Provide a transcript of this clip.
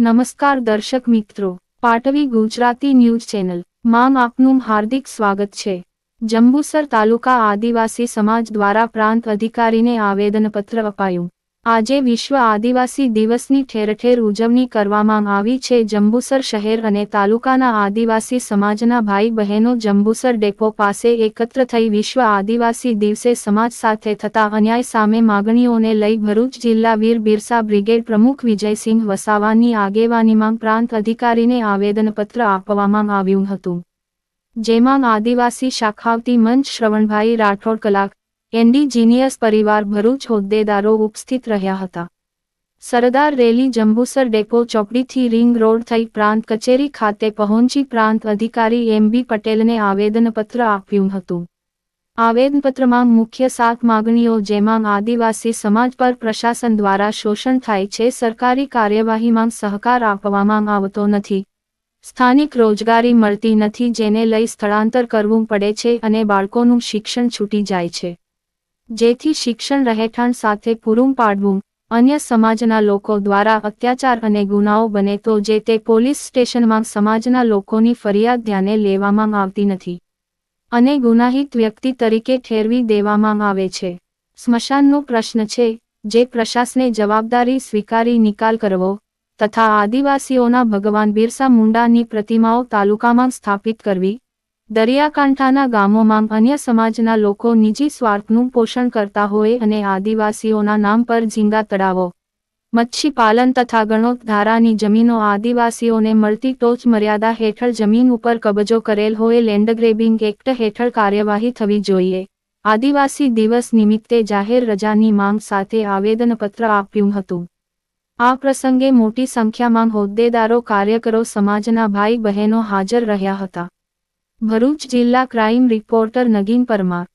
નમસ્કાર દર્શક મિત્રો, પાટવી ગુજરાતી ન્યૂઝ ચેનલ. માં આપનું હાર્દિક સ્વાગત છે. જંબુસર તાલુકા આદિવાસી સમાજ દ્વારા પ્રાંત અધિકારીને આવેદનપત્ર અપાયું. આજે વિશ્વ આદિવાસી દિવસની ઠેર ઠેર ઉજવણી કરવામાં આવી છે. જંબુસર શહેર અને તાલુકાના આદિવાસી સમાજના ભાઈ બહેનો જંબુસર ડેપો પાસે એકત્ર થઈ વિશ્વ આદિવાસી દિવસે સમાજ સાથે થતા અન્યાય સામે માગણીઓને લઈ ભરૂચ જિલ્લા વીર બિરસા બ્રિગેડ પ્રમુખ વિજયસિંહ વસાવાની આગેવાનીમાં પ્રાંત અધિકારીને આવેદનપત્ર આપવામાં આવ્યું હતું. જેમાં આદિવાસી શાખાવતી મંચ શ્રવણભાઈ રાઠોડ કલાક એન્ડિજીનિયસ પરિવાર ભરૂચ હોદ્દેદારો ઉપસ્થિત રહ્યા હતા. સરદાર રેલી જંબુસર ડેપો ચોકડીથી રિંગ રોડ થઈ પ્રાંત કચેરી ખાતે પહોંચી પ્રાંત અધિકારી એમ બી પટેલને આવેદનપત્ર આપ્યું હતું. આવેદનપત્રમાં મુખ્ય સાત માગણીઓ જેમાં આદિવાસી સમાજ પર પ્રશાસન દ્વારા શોષણ થાય છે, સરકારી કાર્યવાહીમાં સહકાર આપવામાં આવતો નથી. સ્થાનિક રોજગારી મળતી નથી, જેને લઈ સ્થળાંતર કરવું પડે છે અને બાળકોનું શિક્ષણ છૂટી જાય છે. જેથી શિક્ષણ રહેઠાણ સાથે પૂરું પાડવું, અન્ય સમાજના લોકો દ્વારા અત્યાચાર અને ગુનાઓ બને તો જે તે પોલીસ સ્ટેશનમાં સમાજના લોકોની ફરિયાદ ધ્યાને લેવામાં આવતી નથી. અને ગુનાહિત વ્યક્તિ તરીકે ઠેરવી દેવામાં આવે છે. સ્મશાનનો પ્રશ્ન છે, જે પ્રશાસને જવાબદારી સ્વીકારી નિકાલ કરવો, તથા આદિવાસીઓના ભગવાન બિરસા મુંડાની પ્રતિમાઓ તાલુકામાં સ્થાપિત કરવી દરિયાકાંઠાના ગામોમાં અન્ય સમાજના લોકો નિજી સ્વાર્થનું પોષણ કરતા હોય અને આદિવાસીઓના નામ પર ઝીંગા તળાવો મચ્છી પાલન તથા ગણોત ધારાની જમીનો આદિવાસીઓને મળતી ટોચ મર્યાદા હેઠળ જમીન ઉપર કબજો કરેલ હોય લેન્ડ ગ્રેબિંગ એક્ટ હેઠળ કાર્યવાહી થવી જોઈએ. આદિવાસી દિવસ નિમિત્તે જાહેર રજાની માંગ સાથે આવેદનપત્ર આપ્યું હતું. આ પ્રસંગે મોટી સંખ્યામાં હોદ્દેદારો, કાર્યકરો, સમાજના ભાઈ બહેનો હાજર રહ્યા હતા. ભરૂચ જિલ્લા ક્રાઇમ રિપોર્ટર નગીન પરમાર.